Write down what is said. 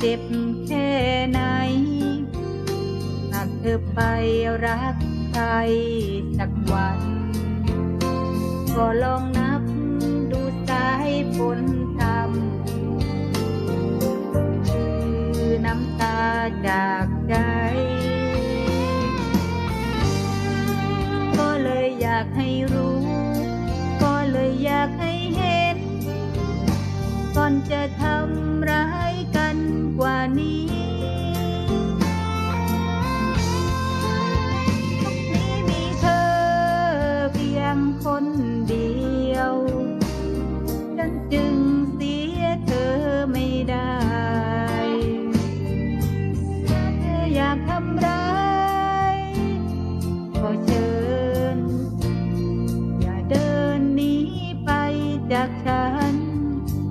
เจ็บแค่ไหน หากเธอไปรักใครสักวัน ก็ลองนับดูสายฝนทำคือน้ำตาจากใจ ก็เลยอยากให้รู้ ก็เลยอยากให้เห็น ก่อนจะทำ คนเดียว ฉันจึงเสียเธอไม่ได้ถ้าเธออยากทำร้ายก็เชิญ อย่าเดินหนีไปจากฉัน